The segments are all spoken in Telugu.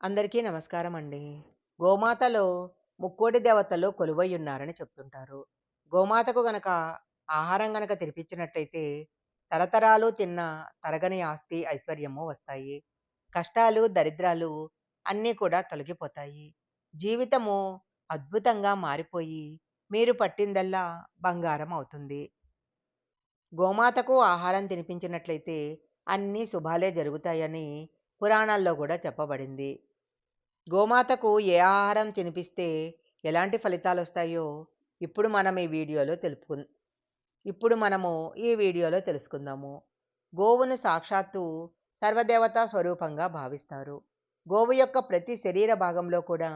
అందరికీ నమస్కారం అండి. గోమాతలో ముక్కోటి దేవతలు కొలువై ఉన్నారని చెప్తుంటారు. గోమాతకు గనక ఆహారం గనక తినిపించినట్లయితే తరతరాలు తిన్న తరగని ఆస్తి, ఐశ్వర్యము వస్తాయి. కష్టాలు, దరిద్రాలు అన్నీ కూడా తొలగిపోతాయి. జీవితము అద్భుతంగా మారిపోయి మీరు పట్టిందల్లా బంగారం అవుతుంది. గోమాతకు ఆహారం తినిపించినట్లయితే అన్ని శుభాలే జరుగుతాయని పురాణాల్లో కూడా చెప్పబడింది. గోమాతకు ఏ ఆహారం తినిపిస్తే ఎలాంటి ఫలితాలొస్తాయో ఇప్పుడు మనం ఈ వీడియోలో తెలుపుకు ఇప్పుడు మనము ఈ వీడియోలో తెలుసుకుందాము. గోవును సాక్షాత్తు సర్వదేవతా స్వరూపంగా భావిస్తారు. గోవు యొక్క ప్రతి శరీర భాగంలో కూడా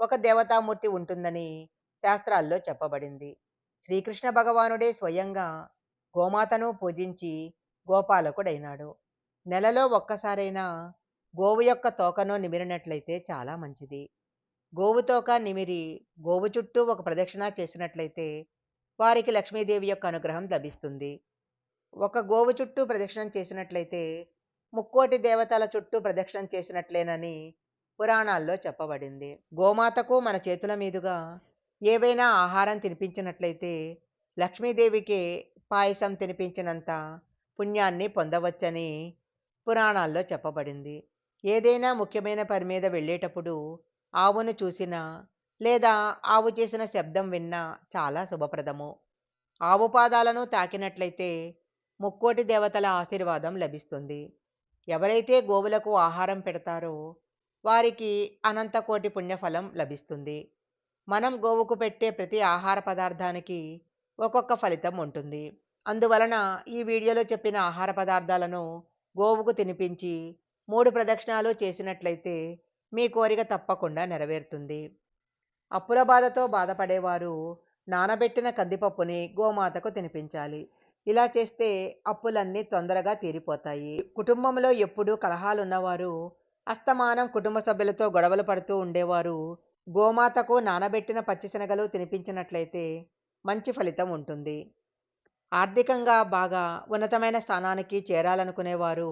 ఒక దేవతామూర్తి ఉంటుందని శాస్త్రాల్లో చెప్పబడింది. శ్రీకృష్ణ భగవానుడే స్వయంగా గోమాతను పూజించి గోపాలకుడైనాడు. నెలలో ఒక్కసారైనా గోవు యొక్క తోకను నిమిరినట్లయితే చాలా మంచిది. గోవు తోక నిమిరి గోవు చుట్టూ ఒక ప్రదక్షిణ చేసినట్లయితే వారికి లక్ష్మీదేవి యొక్క అనుగ్రహం లభిస్తుంది. ఒక గోవు చుట్టూ ప్రదక్షిణం చేసినట్లయితే ముక్కోటి దేవతల చుట్టూ ప్రదక్షిణం చేసినట్లేనని పురాణాల్లో చెప్పబడింది. గోమాతకు మన చేతుల మీదుగా ఏవైనా ఆహారం తినిపించినట్లయితే లక్ష్మీదేవికి పాయసం తినిపించినంత పుణ్యాన్ని పొందవచ్చని పురాణాల్లో చెప్పబడింది. ఏదైనా ముఖ్యమైన పని మీద వెళ్ళేటప్పుడు ఆవును చూసినా లేదా ఆవు చేసిన శబ్దం విన్నా చాలా శుభప్రదము. ఆవు పాదాలను తాకినట్లయితే ముక్కోటి దేవతల ఆశీర్వాదం లభిస్తుంది. ఎవరైతే గోవులకు ఆహారం పెడతారో వారికి అనంతకోటి పుణ్యఫలం లభిస్తుంది. మనం గోవుకు పెట్టే ప్రతి ఆహార పదార్థానికి ఒక్కొక్క ఫలితం ఉంటుంది. అందువలన ఈ వీడియోలో చెప్పిన ఆహార పదార్థాలను గోవుకు తినిపించి మూడు ప్రదక్షిణాలు చేసినట్లయితే మీ కోరిక తప్పకుండా నెరవేరుతుంది. అప్పుల బాధతో బాధపడేవారు నానబెట్టిన కందిపప్పుని గోమాతకు తినిపించాలి. ఇలా చేస్తే అప్పులన్నీ తొందరగా తీరిపోతాయి. కుటుంబంలో ఎప్పుడూ కలహాలున్నవారు, అస్తమానం కుటుంబ సభ్యులతో గొడవలు పడుతూ ఉండేవారు గోమాతకు నానబెట్టిన పచ్చిశనగలు తినిపించినట్లయితే మంచి ఫలితం ఉంటుంది. ఆర్థికంగా బాగా ఉన్నతమైన స్థానానికి చేరాలనుకునేవారు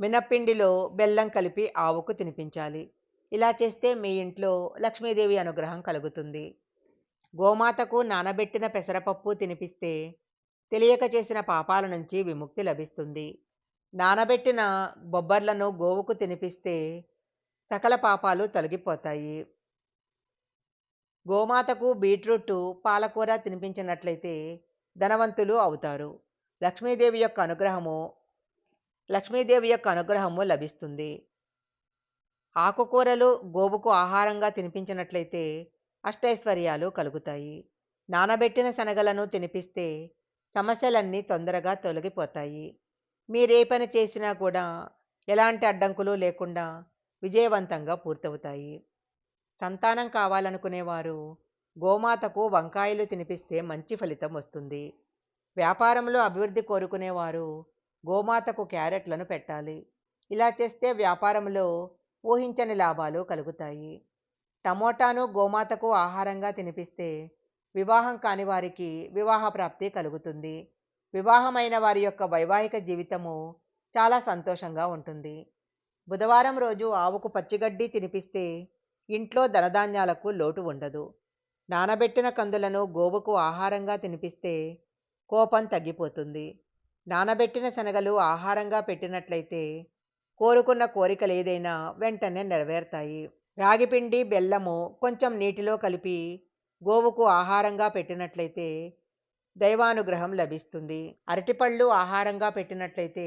మినప్పిండిలో బెల్లం కలిపి ఆవుకు తినిపించాలి. ఇలా చేస్తే మీ ఇంట్లో లక్ష్మీదేవి అనుగ్రహం కలుగుతుంది. గోమాతకు నానబెట్టిన పెసరపప్పు తినిపిస్తే తెలియక చేసిన పాపాల నుంచి విముక్తి లభిస్తుంది. నానబెట్టిన బొబ్బర్లను గోవుకు తినిపిస్తే సకల పాపాలు తొలగిపోతాయి. గోమాతకు బీట్రూటు, పాలకూర తినిపించినట్లయితే ధనవంతులు అవుతారు. లక్ష్మీదేవి యొక్క అనుగ్రహము లక్ష్మీదేవి యొక్క అనుగ్రహము లభిస్తుంది. ఆకుకూరలు గోవుకు ఆహారంగా తినిపించినట్లయితే అష్టైశ్వర్యాలు కలుగుతాయి. నానబెట్టిన శనగలను తినిపిస్తే సమస్యలన్నీ తొందరగా తొలగిపోతాయి. మీరే పని చేసినా కూడా ఎలాంటి అడ్డంకులు లేకుండా విజయవంతంగా పూర్తవుతాయి. సంతానం కావాలనుకునేవారు గోమాతకు వంకాయలు తినిపిస్తే మంచి ఫలితం వస్తుంది. వ్యాపారంలో అభివృద్ధి కోరుకునేవారు గోమాతకు క్యారెట్లను పెట్టాలి. ఇలా చేస్తే వ్యాపారంలో ఊహించని లాభాలు కలుగుతాయి. టమోటాను గోమాతకు ఆహారంగా తినిపిస్తే వివాహం కాని వారికి వివాహ ప్రాప్తి కలుగుతుంది. వివాహమైన వారి యొక్క వైవాహిక జీవితము చాలా సంతోషంగా ఉంటుంది. బుధవారం రోజు ఆవుకు పచ్చిగడ్డి తినిపిస్తే ఇంట్లో ధనధాన్యాలకు లోటు ఉండదు. నానబెట్టిన కందులను గోవుకు ఆహారంగా తినిపిస్తే కోపం తగ్గిపోతుంది. నానబెట్టిన శనగలు ఆహారంగా పెట్టినట్లయితే కోరుకున్న కోరికలేదైనా వెంటనే నెరవేరుతాయి. రాగిపిండి, బెల్లము కొంచెం నీటిలో కలిపి గోవుకు ఆహారంగా పెట్టినట్లయితే దైవానుగ్రహం లభిస్తుంది. అరటిపళ్ళు ఆహారంగా పెట్టినట్లయితే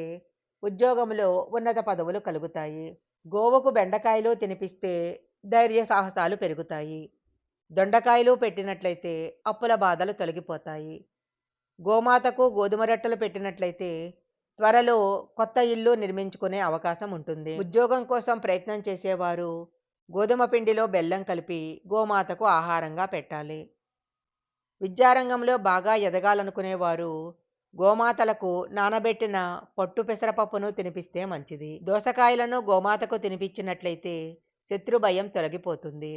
ఉద్యోగంలో ఉన్నత పదవులు కలుగుతాయి. గోవుకు బెండకాయలు తినిపిస్తే ధైర్య సాహసాలు పెరుగుతాయి. దొండకాయలు పెట్టినట్లయితే అప్పుల బాధలు తొలగిపోతాయి. గోమాతకు గోధుమ రొట్టెలు పెట్టినట్లయితే త్వరలో కొత్త ఇల్లు నిర్మించుకునే అవకాశం ఉంటుంది. ఉద్యోగం కోసం ప్రయత్నం చేసేవారు గోధుమ పిండిలో బెల్లం కలిపి గోమాతకు ఆహారంగా పెట్టాలి. విద్యారంగంలో బాగా ఎదగాలనుకునేవారు గోమాతలకు నానబెట్టిన పొట్టు పెసరపప్పును తినిపిస్తే మంచిది. దోసకాయలను గోమాతకు తినిపించినట్లయితే శత్రు భయం తొలగిపోతుంది.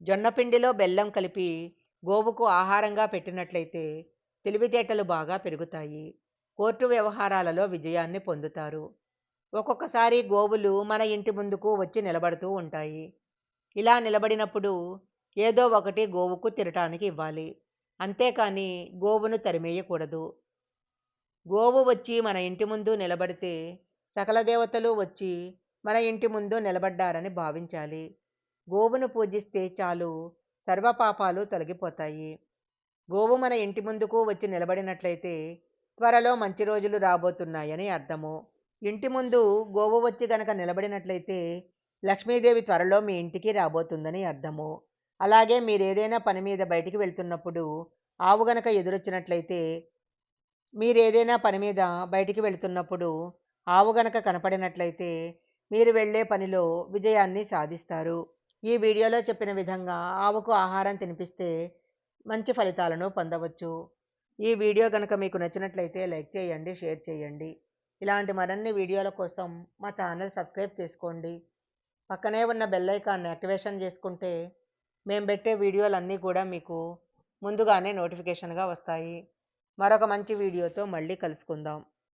జొన్నపిండిలో బెల్లం కలిపి గోవుకు ఆహారంగా పెట్టినట్లయితే తెలివితేటలు బాగా పెరుగుతాయి. కోర్టు వ్యవహారాలలో విజయాన్ని పొందుతారు. ఒక్కొక్కసారి గోవులు మన ఇంటి ముందుకు వచ్చి నిలబడుతూ ఉంటాయి. ఇలా నిలబడినప్పుడు ఏదో ఒకటి గోవుకు తినటానికి ఇవ్వాలి. అంతేకాని గోవును తరిమేయకూడదు. గోవు వచ్చి మన ఇంటి ముందు నిలబడితే సకల దేవతలు వచ్చి మన ఇంటి ముందు నిలబడ్డారని భావించాలి. గోవును పూజిస్తే చాలు సర్వపాపాలు తొలగిపోతాయి. గోవు మన ఇంటి ముందుకు వచ్చి నిలబడినట్లయితే త్వరలో మంచి రోజులు రాబోతున్నాయని అర్థము. ఇంటి ముందు గోవు వచ్చి గనక నిలబడినట్లయితే లక్ష్మీదేవి త్వరలో మీ ఇంటికి రాబోతుందని అర్థము. అలాగే మీరు ఏదైనా పని మీద బయటికి వెళ్తున్నప్పుడు ఆవు గనక ఎదురొచ్చినట్లయితే మీరు ఏదైనా పని మీద బయటికి వెళుతున్నప్పుడు ఆవు గనక కనపడినట్లయితే మీరు వెళ్ళే పనిలో విజయాన్ని సాధిస్తారు. ఈ వీడియోలో చెప్పిన విధంగా ఆవుకు ఆహారం తినిపిస్తే మంచి ఫలితాలను పొందవచ్చు. ఈ వీడియో కనుక మీకు నచ్చినట్లయితే లైక్ చేయండి షేర్ చేయండి. ఇలాంటి మరిన్ని వీడియోల కోసం మా ఛానల్ సబ్స్క్రైబ్ చేసుకోండి. పక్కనే ఉన్న బెల్ ఐకాన్ని యాక్టివేషన్ చేసుకుంటే మేము పెట్టే వీడియోలన్నీ కూడా మీకు ముందుగానే నోటిఫికేషన్గా వస్తాయి. మరొక మంచి వీడియోతో మళ్ళీ కలుసుకుందాం.